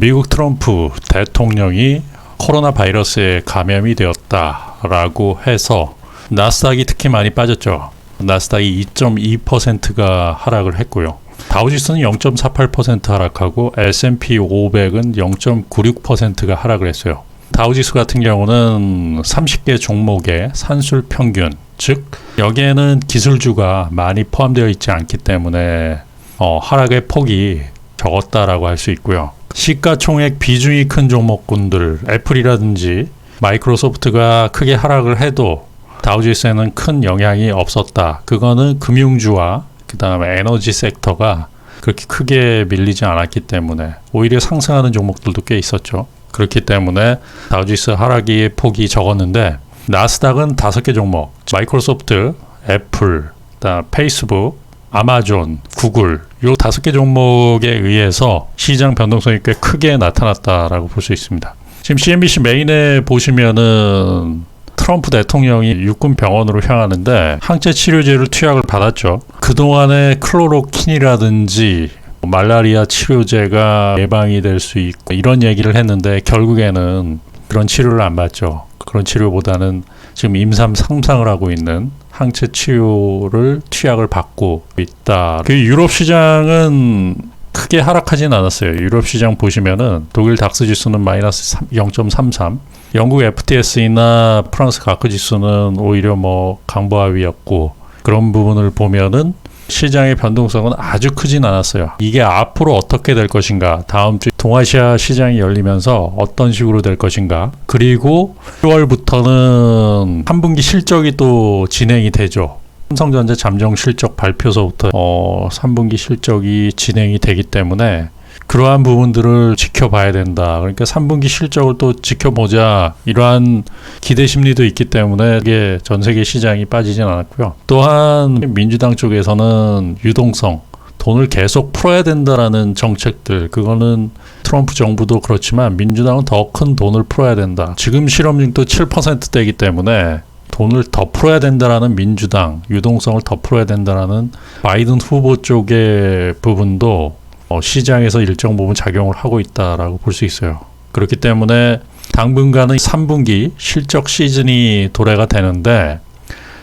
미국 트럼프 대통령이 코로나 바이러스에 감염이 되었다라고 해서 나스닥이 특히 많이 빠졌죠. 나스닥이 2.2%가 하락을 했고요. 다우지수는 0.48% 하락하고 S&P 500은 0.96%가 하락을 했어요. 다우지수 같은 경우는 30개 종목의 산술 평균, 즉 여기에는 기술주가 많이 포함되어 있지 않기 때문에 어, 하락의 폭이 적었다라고 할 수 있고요. 시가총액 비중이 큰 종목군들, 애플이라든지 마이크로소프트가 크게 하락을 해도 다우지수에는 큰 영향이 없었다. 그거는 금융주와 그다음에 에너지 섹터가 그렇게 크게 밀리지 않았기 때문에 오히려 상승하는 종목들도 꽤 있었죠. 그렇기 때문에 다우지수 하락의 폭이 적었는데 나스닥은 다섯 개 종목, 마이크로소프트, 애플, 페이스북, 아마존, 구글 요 다섯 개 종목에 의해서 시장 변동성이 꽤 크게 나타났다라고 볼 수 있습니다. 지금 CNBC 메인에 보시면은 트럼프 대통령이 육군 병원으로 향하는데 항체 치료제를 투약을 받았죠. 그동안에 클로로킨이라든지 말라리아 치료제가 예방이 될 수 있고 이런 얘기를 했는데 결국에는 그런 치료를 안 받죠. 그런 치료보다는 지금 임상 상상을 하고 있는 항체 치료를 투약을 받고 있다. 그 유럽 시장은 크게 하락하진 않았어요. 유럽 시장 보시면은 독일 닥스 지수는 마이너스 0.33, 영국 FTSE나 프랑스 가크 지수는 오히려 뭐 강보하위였고 그런 부분을 보면은 시장의 변동성은 아주 크진 않았어요. 이게 앞으로 어떻게 될 것인가, 다음 주 동아시아 시장이 열리면서 어떤 식으로 될 것인가, 그리고 10월부터는 3분기 실적이 또 진행이 되죠. 삼성전자 잠정 실적 발표서부터 어, 3분기 실적이 진행이 되기 때문에 그러한 부분들을 지켜봐야 된다. 그러니까 3분기 실적을 또 지켜보자. 이러한 기대 심리도 있기 때문에 이게 전 세계 시장이 빠지진 않았고요. 또한 민주당 쪽에서는 유동성, 돈을 계속 풀어야 된다라는 정책들, 그거는 트럼프 정부도 그렇지만 민주당은 더 큰 돈을 풀어야 된다. 지금 실업률도 7%대이기 때문에 돈을 더 풀어야 된다라는 민주당, 유동성을 더 풀어야 된다라는 바이든 후보 쪽의 부분도 어, 시장에서 일정 부분 작용을 하고 있다라고 볼 수 있어요. 그렇기 때문에 당분간은 3분기 실적 시즌이 도래가 되는데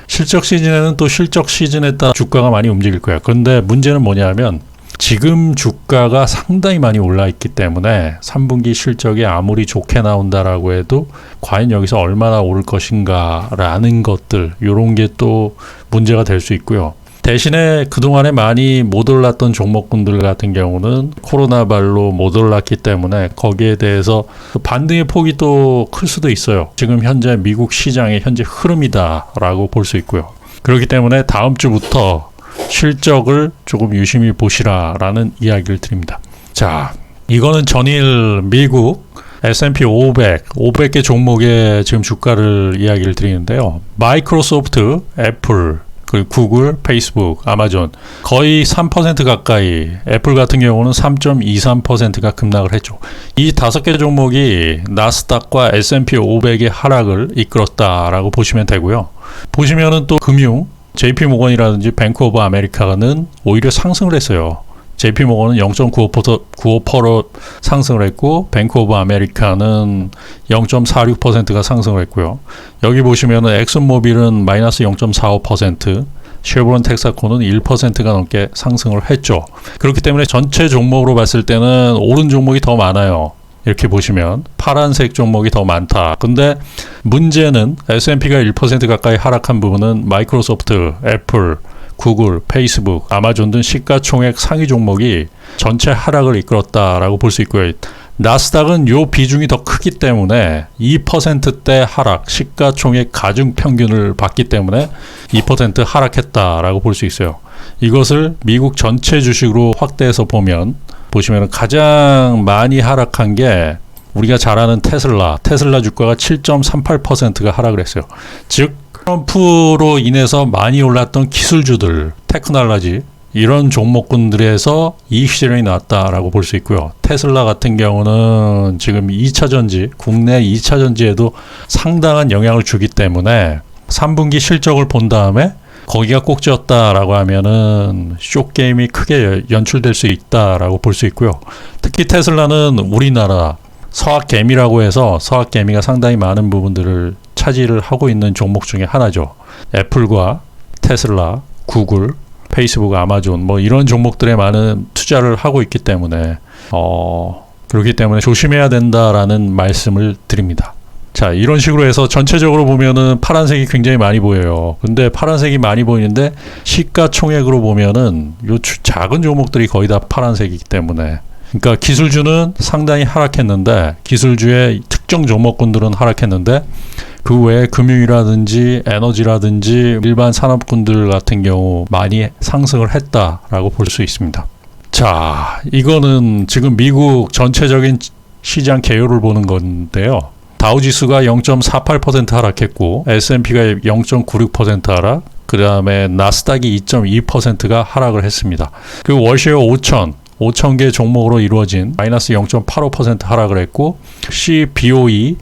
실적 시즌에는 또 실적 시즌에 따라 주가가 많이 움직일 거야. 그런데 문제는 뭐냐면 지금 주가가 상당히 많이 올라 있기 때문에 3분기 실적이 아무리 좋게 나온다라고 해도 과연 여기서 얼마나 오를 것인가라는 것들 이런 게 또 문제가 될 수 있고요. 대신에 그동안에 많이 못 올랐던 종목군들 같은 경우는 코로나 발로 못 올랐기 때문에 거기에 대해서 반등의 폭이 또 클 수도 있어요. 지금 현재 미국 시장의 현재 흐름이다라고 볼 수 있고요. 그렇기 때문에 다음 주부터 실적을 조금 유심히 보시라라는 이야기를 드립니다. 자, 이거는 전일 미국 S&P 500, 500개 종목의 지금 주가를 이야기를 드리는데요. 마이크로소프트, 애플, 그리고 구글, 페이스북, 아마존 거의 3% 가까이 애플 같은 경우는 3.23%가 급락을 했죠. 이 다섯 개 종목이 나스닥과 S&P 500의 하락을 이끌었다라고 보시면 되고요. 보시면은 또 금융 JP 모건이라든지 뱅크 오브 아메리카는 오히려 상승을 했어요. JP 모건은 0.95% 상승을 했고 뱅크 오브 아메리카는 0.46%가 상승을 했고요. 여기 보시면은 엑슨모빌은 마이너스 0.45%, 쉐브론 텍사코는 1%가 넘게 상승을 했죠. 그렇기 때문에 전체 종목으로 봤을 때는 오른 종목이 더 많아요. 이렇게 보시면 파란색 종목이 더 많다. 근데 문제는 S&P가 1% 가까이 하락한 부분은 마이크로소프트, 애플, 구글, 페이스북, 아마존 등 시가총액 상위 종목이 전체 하락을 이끌었다라고 볼 수 있고요. 나스닥은 요 비중이 더 크기 때문에 2%대 하락, 시가총액 가중 평균을 봤기 때문에 2% 하락했다라고 볼 수 있어요. 이것을 미국 전체 주식으로 확대해서 보면 보시면 가장 많이 하락한 게 우리가 잘 아는 테슬라, 테슬라 주가가 7.38%가 하락을 했어요. 즉 트럼프로 인해서 많이 올랐던 기술주들, 테크놀로지 이런 종목군들에서 이익 실현이 나왔다라고 볼 수 있고요. 테슬라 같은 경우는 지금 2차 전지, 국내 2차 전지에도 상당한 영향을 주기 때문에 3분기 실적을 본 다음에 거기가 꼭지였다라고 하면은 쇼 게임이 크게 연출될 수 있다라고 볼 수 있고요. 특히 테슬라는 우리나라 서학 개미라고 해서 서학 개미가 상당히 많은 부분들을 차지를 하고 있는 종목 중에 하나죠. 애플과 테슬라, 구글, 페이스북, 아마존 뭐 이런 종목들에 많은 투자를 하고 있기 때문에 어 그렇기 때문에 조심해야 된다라는 말씀을 드립니다. 자, 이런 식으로 해서 전체적으로 보면은 파란색이 굉장히 많이 보여요. 근데 파란색이 많이 보이는데 시가총액으로 보면은 요 주- 작은 종목들이 거의 다 파란색이기 때문에 그러니까 기술주는 상당히 하락했는데 기술주의 특정 종목군들은 하락했는데 그 외에 금융이라든지 에너지라든지 일반 산업군들 같은 경우 많이 상승을 했다라고 볼 수 있습니다. 자, 이거는 지금 미국 전체적인 시장 개요를 보는 건데요. 다우지수가 0.48% 하락했고 S&P가 0.96% 하락, 그 다음에 나스닥이 2.2%가 하락을 했습니다. 그리고 월쉐어 5천 5천 개 종목으로 이루어진 마이너스 0.85% 하락을 했고 CBOE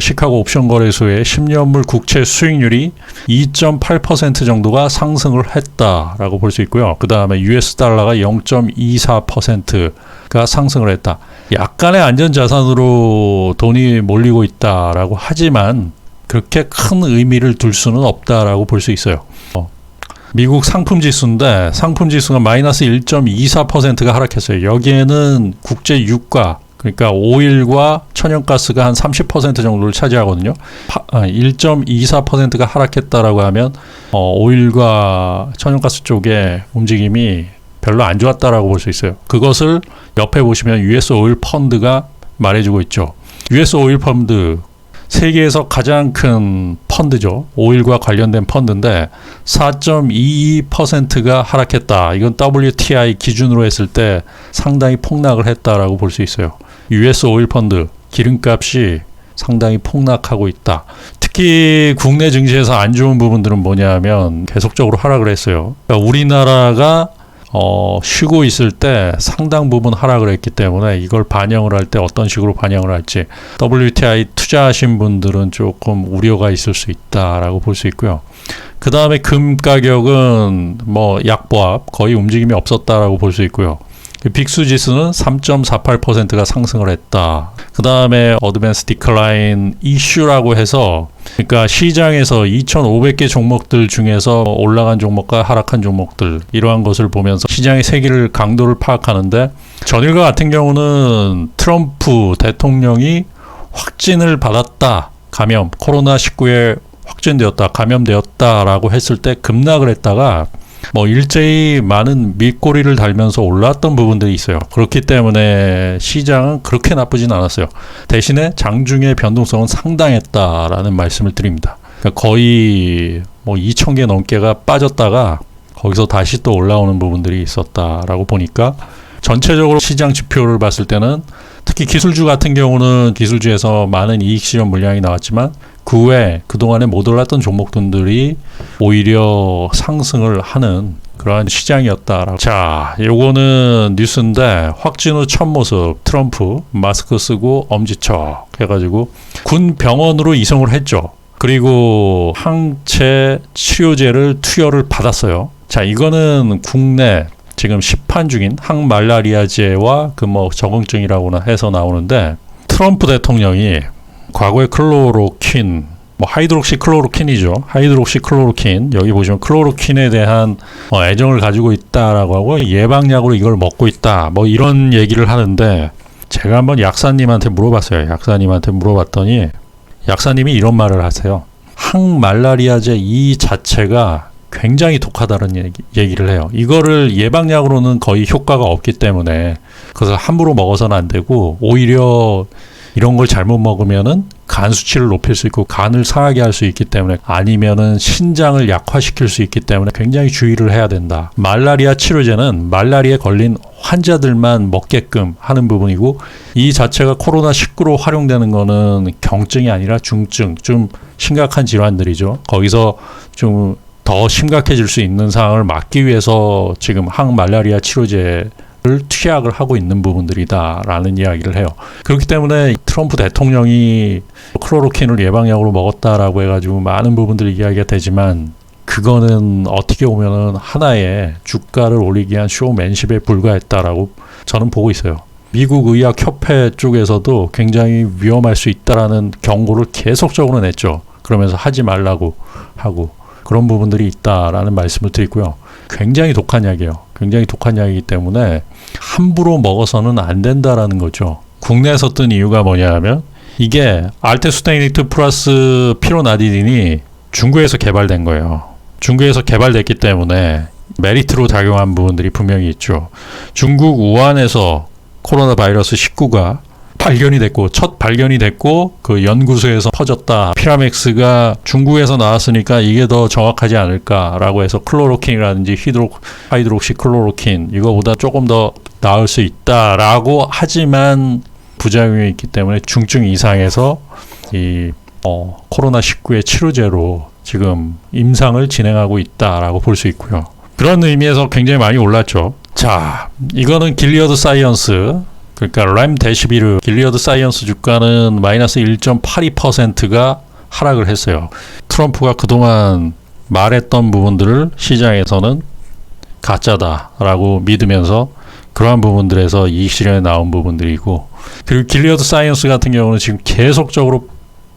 시카고 옵션 거래소의 10년물 국채 수익률이 2.8% 정도가 상승을 했다라고 볼 수 있고요. 그 다음에 US 달러가 0.24%가 상승을 했다. 약간의 안전자산으로 돈이 몰리고 있다라고 하지만 그렇게 큰 의미를 둘 수는 없다라고 볼 수 있어요. 어. 미국 상품 지수인데 상품 지수가 마이너스 1.24%가 하락했어요. 여기에는 국제 유가 그러니까 오일과 천연가스가 한 30% 정도를 차지하거든요. 파- 아, 1.24%가 하락했다라고 하면 어, 오일과 천연가스 쪽의 움직임이 별로 안 좋았다라고 볼 수 있어요. 그것을 옆에 보시면 US 오일 펀드가 말해주고 있죠. US 오일 펀드 세계에서 가장 큰 펀드죠. 오일과 관련된 펀드인데 4.22%가 하락했다. 이건 WTI 기준으로 했을 때 상당히 폭락을 했다라고 볼 수 있어요. US 오일 펀드 기름값이 상당히 폭락하고 있다. 특히 국내 증시에서 안 좋은 부분들은 뭐냐면 계속적으로 하락을 했어요. 그러니까 우리나라가 어, 쉬고 있을 때 상당 부분 하락을 했기 때문에 이걸 반영을 할 때 어떤 식으로 반영을 할지 WTI 투자하신 분들은 조금 우려가 있을 수 있다라고 볼 수 있고요. 그 다음에 금 가격은 뭐 약보합 거의 움직임이 없었다라고 볼 수 있고요. 그 빅수 지수는 3.48%가 상승을 했다. 그 다음에 어드밴스 디클라인 이슈라고 해서 그러니까 시장에서 2,500개 종목들 중에서 올라간 종목과 하락한 종목들 이러한 것을 보면서 시장의 세기를 강도를 파악하는데 전일과 같은 경우는 트럼프 대통령이 확진을 받았다. 감염 코로나 19에 확진되었다. 감염되었다라고 했을 때 급락을 했다가 뭐 일제히 많은 밑꼬리를 달면서 올랐던 부분들이 있어요. 그렇기 때문에 시장은 그렇게 나쁘진 않았어요. 대신에 장중의 변동성은 상당했다라는 말씀을 드립니다. 그러니까 거의 뭐 2천 개 넘게가 빠졌다가 거기서 다시 또 올라오는 부분들이 있었다라고 보니까 전체적으로 시장 지표를 봤을 때는 특히 기술주 같은 경우는 기술주에서 많은 이익 실현 물량이 나왔지만 그 외에 그동안에 못 올랐던 종목들이 오히려 상승을 하는 그러한 시장이었다라고. 자, 요거는 뉴스인데 확진 후 첫 모습 트럼프 마스크 쓰고 엄지척 해가지고 군 병원으로 이송을 했죠. 그리고 항체 치료제를 투여를 받았어요. 자, 이거는 국내 지금 시판 중인 항말라리아제와 그 뭐 적응증이라고나 해서 나오는데 트럼프 대통령이 과거에 클로로킨 뭐 하이드록시 클로로킨이죠. 하이드록시 클로로킨 여기 보시면 클로로킨에 대한 어, 애정을 가지고 있다라고 하고 예방약으로 이걸 먹고 있다. 뭐 이런 얘기를 하는데 제가 한번 약사님한테 물어봤어요. 약사님한테 물어봤더니 약사님이 이런 말을 하세요. 항말라리아제 이 자체가 굉장히 독하다는 얘기, 얘기를 해요. 이거를 예방약으로는 거의 효과가 없기 때문에 그래서 함부로 먹어서는 안 되고 오히려 이런 걸 잘못 먹으면은 간 수치를 높일 수 있고 간을 상하게 할 수 있기 때문에 아니면은 신장을 약화시킬 수 있기 때문에 굉장히 주의를 해야 된다. 말라리아 치료제는 말라리아에 걸린 환자들만 먹게끔 하는 부분이고 이 자체가 코로나 19로 활용되는 거는 경증이 아니라 중증 좀 심각한 질환들이죠. 거기서 좀 더 심각해질 수 있는 상황을 막기 위해서 지금 항말라리아 치료제 를 투약을 하고 있는 부분들이다라는 이야기를 해요. 그렇기 때문에 트럼프 대통령이 클로로킨을 예방약으로 먹었다라고 해가지고 많은 부분들이 이야기가 되지만 그거는 어떻게 보면은 하나의 주가를 올리기 위한 쇼맨십에 불과했다라고 저는 보고 있어요. 미국 의학 협회 쪽에서도 굉장히 위험할 수 있다라는 경고를 계속적으로 냈죠. 그러면서 하지 말라고 하고 그런 부분들이 있다라는 말씀을 드리고요. 굉장히 독한 약이에요. 굉장히 독한 약이기 때문에 함부로 먹어서는 안 된다라는 거죠. 국내에서 뜬 이유가 뭐냐면 이게 알테수테이닉트 플러스 피로나디딘이 중국에서 개발된 거예요. 중국에서 개발됐기 때문에 메리트로 작용한 부분들이 분명히 있죠. 중국 우한에서 코로나 바이러스 19가 발견이 됐고 첫 발견이 됐고 그 연구소에서 퍼졌다. 피라맥스가 중국에서 나왔으니까 이게 더 정확하지 않을까라고 해서 클로로킨이라든지 히드로 하이드록시 클로로킨 이거보다 조금 더 나을 수 있다라고 하지만 부작용이 있기 때문에 중증 이상에서 이 어, 코로나 19의 치료제로 지금 임상을 진행하고 있다라고 볼 수 있고요. 그런 의미에서 굉장히 많이 올랐죠. 자, 이거는 길리어드 사이언스 그러니까 램 데시비르 길리어드 사이언스 주가는 마이너스 1.82%가 하락을 했어요. 트럼프가 그동안 말했던 부분들을 시장에서는 가짜다라고 믿으면서 그러한 부분들에서 이익 실현에 나온 부분들이고 그리고 길리어드 사이언스 같은 경우는 지금 계속적으로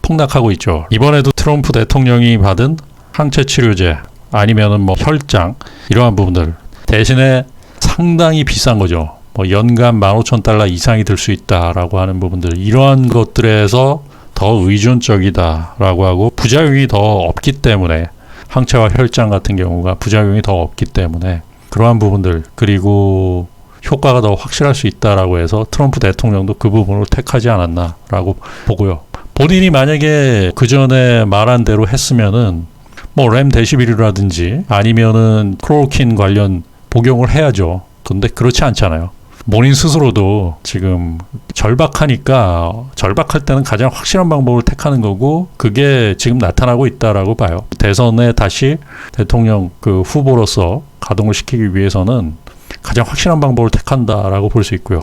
폭락하고 있죠. 이번에도 트럼프 대통령이 받은 항체 치료제 아니면은 뭐 혈장 이러한 부분들 대신에 상당히 비싼 거죠. 뭐 연간 15,000달러 이상이 들 수 있다라고 하는 부분들 이러한 것들에서 더 의존적이다라고 하고 부작용이 더 없기 때문에 항체와 혈장 같은 경우가 부작용이 더 없기 때문에 그러한 부분들 그리고 효과가 더 확실할 수 있다라고 해서 트럼프 대통령도 그 부분을 택하지 않았나라고 보고요. 본인이 만약에 그 전에 말한 대로 했으면은 뭐 램 데시빌이라든지 아니면은 크로킨 관련 복용을 해야죠. 근데 그렇지 않잖아요. 본인 스스로도 지금 절박하니까 절박할 때는 가장 확실한 방법을 택하는 거고 그게 지금 나타나고 있다라고 봐요. 대선에 다시 대통령 그 후보로서 가동을 시키기 위해서는 가장 확실한 방법을 택한다라고 볼 수 있고요.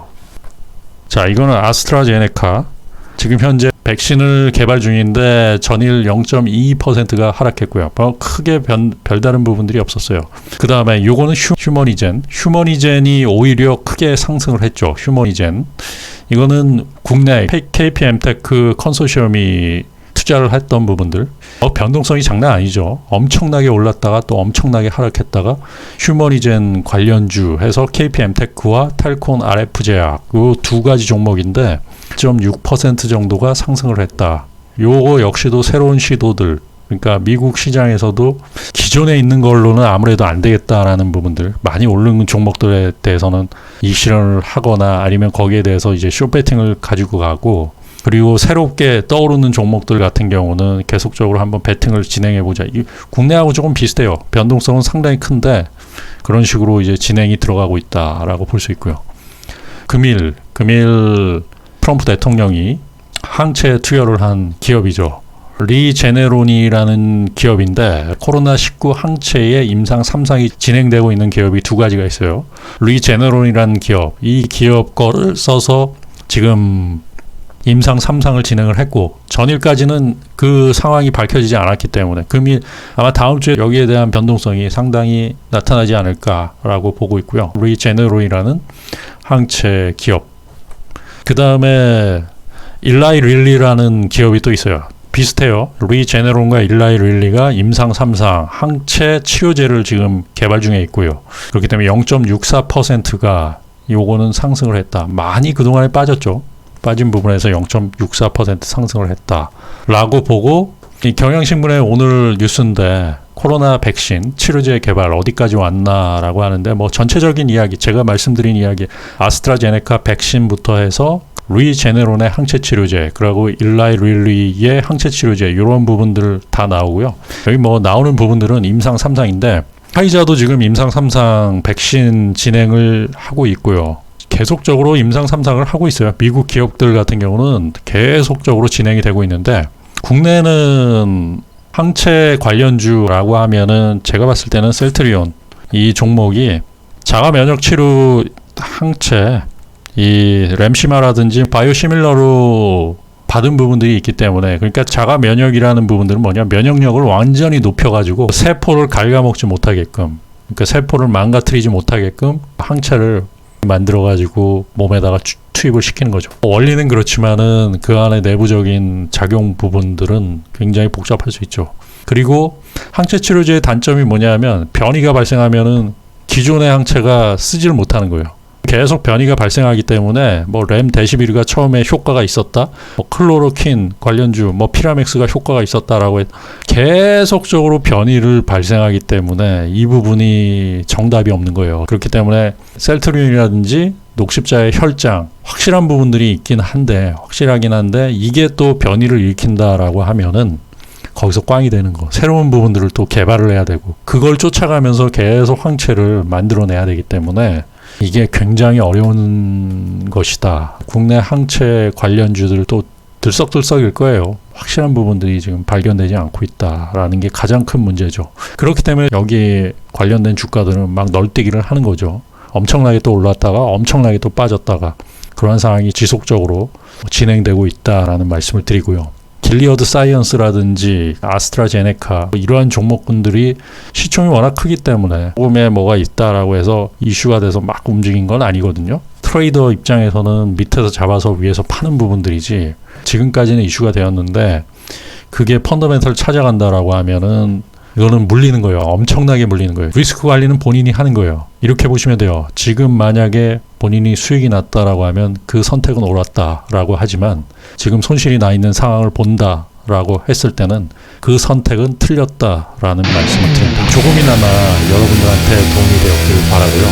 자, 이거는 아스트라제네카 지금 현재 백신을 개발 중인데 전일 0.22%가 하락했고요. 뭐 크게 변, 별다른 부분들이 없었어요. 그 다음에 요거는 휴, 휴머니젠. 휴머니젠이 오히려 크게 상승을 했죠. 휴머니젠. 이거는 국내 KPM테크 컨소시엄이 투자를 했던 부분들 어, 변동성이 장난 아니죠. 엄청나게 올랐다가 또 엄청나게 하락했다가 휴머니젠 관련주 해서 KPM테크와 텔콘 RF제약 요두 가지 종목인데 1.6% 정도가 상승을 했다. 요거 역시도 새로운 시도들 그러니까 미국 시장에서도 기존에 있는 걸로는 아무래도 안 되겠다라는 부분들 많이 오르는 종목들에 대해서는 이 실현을 하거나 아니면 거기에 대해서 이제 쇼배팅을 가지고 가고 그리고 새롭게 떠오르는 종목들 같은 경우는 계속적으로 한번 배팅을 진행해 보자. 국내하고 조금 비슷해요. 변동성은 상당히 큰데 그런 식으로 이제 진행이 들어가고 있다라고 볼 수 있고요. 금일 금일 트럼프 대통령이 항체 투여를 한 기업이죠. 리제네론이라는 기업인데 코로나19 항체의 임상 3상이 진행되고 있는 기업이 두 가지가 있어요. 리제네론이라는 기업, 이 기업 거를 써서 지금 임상 3상을 진행을 했고 전일까지는 그 상황이 밝혀지지 않았기 때문에 금일 아마 다음 주에 여기에 대한 변동성이 상당히 나타나지 않을까라고 보고 있고요. 리제네론이라는 항체 기업. 그 다음에 일라이 릴리라는 기업이 또 있어요. 비슷해요. 리제네론과 일라이 릴리가 임상 3상 항체 치료제를 지금 개발 중에 있고요. 그렇기 때문에 0.64%가 요거는 상승을 했다. 많이 그동안에 빠졌죠. 빠진 부분에서 0.64% 상승을 했다 라고 보고 이 경향신문의 오늘 뉴스인데 코로나 백신 치료제 개발 어디까지 왔나라고 하는데 뭐 전체적인 이야기 제가 말씀드린 이야기 아스트라제네카 백신부터 해서 리제네론의 항체 치료제 그리고 일라이 릴리의 항체 치료제 이런 부분들 다 나오고요. 여기 뭐 나오는 부분들은 임상 3상인데 파이자도 지금 임상 3상 백신 진행을 하고 있고요. 계속적으로 임상 3상을 하고 있어요. 미국 기업들 같은 경우는 계속적으로 진행이 되고 있는데 국내는 항체 관련주라고 하면은 제가 봤을 때는 셀트리온. 이 종목이 자가 면역 치료 항체 이 램시마라든지 바이오시밀러로 받은 부분들이 있기 때문에 그러니까 자가 면역이라는 부분들은 뭐냐 면역력을 완전히 높여가지고 세포를 갉아먹지 못하게끔 그러니까 세포를 망가뜨리지 못하게끔 항체를 만들어가지고 몸에다가 추- 투입을 시키는 거죠. 원리는 그렇지만은 그 안에 내부적인 작용 부분들은 굉장히 복잡할 수 있죠. 그리고 항체 치료제의 단점이 뭐냐면 변이가 발생하면은 기존의 항체가 쓰지를 못하는 거예요. 계속 변이가 발생하기 때문에 뭐 램 데시비르가 처음에 효과가 있었다, 뭐 클로로킨 관련주, 뭐 피라맥스가 효과가 있었다라고 해- 계속적으로 변이를 발생하기 때문에 이 부분이 정답이 없는 거예요. 그렇기 때문에 셀트리온이라든지 녹십자의 혈장 확실한 부분들이 있긴 한데 확실하긴 한데 이게 또 변이를 일으킨다라고 하면은 거기서 꽝이 되는 거. 새로운 부분들을 또 개발을 해야 되고 그걸 쫓아가면서 계속 항체를 만들어내야 되기 때문에 이게 굉장히 어려운 것이다. 국내 항체 관련주들 또 들썩들썩일 거예요. 확실한 부분들이 지금 발견되지 않고 있다라는 게 가장 큰 문제죠. 그렇기 때문에 여기 관련된 주가들은 막 널뛰기를 하는 거죠. 엄청나게 또 올랐다가 엄청나게 또 빠졌다가 그러한 상황이 지속적으로 진행되고 있다라는 말씀을 드리고요. 길리어드 사이언스라든지 아스트라제네카 뭐 이러한 종목군들이 시총이 워낙 크기 때문에 꿈에 뭐가 있다라고 해서 이슈가 돼서 막 움직인 건 아니거든요. 트레이더 입장에서는 밑에서 잡아서 위에서 파는 부분들이지 지금까지는 이슈가 되었는데 그게 펀더멘털 찾아간다라고 하면은 이거는 물리는 거예요. 엄청나게 물리는 거예요. 리스크 관리는 본인이 하는 거예요. 이렇게 보시면 돼요. 지금 만약에 본인이 수익이 났다라고 하면 그 선택은 옳았다라고 하지만 지금 손실이 나 있는 상황을 본다 라고 했을 때는 그 선택은 틀렸다라는 말씀을 드립니다. 조금이나마 여러분들한테 도움이 되었길 바라고요.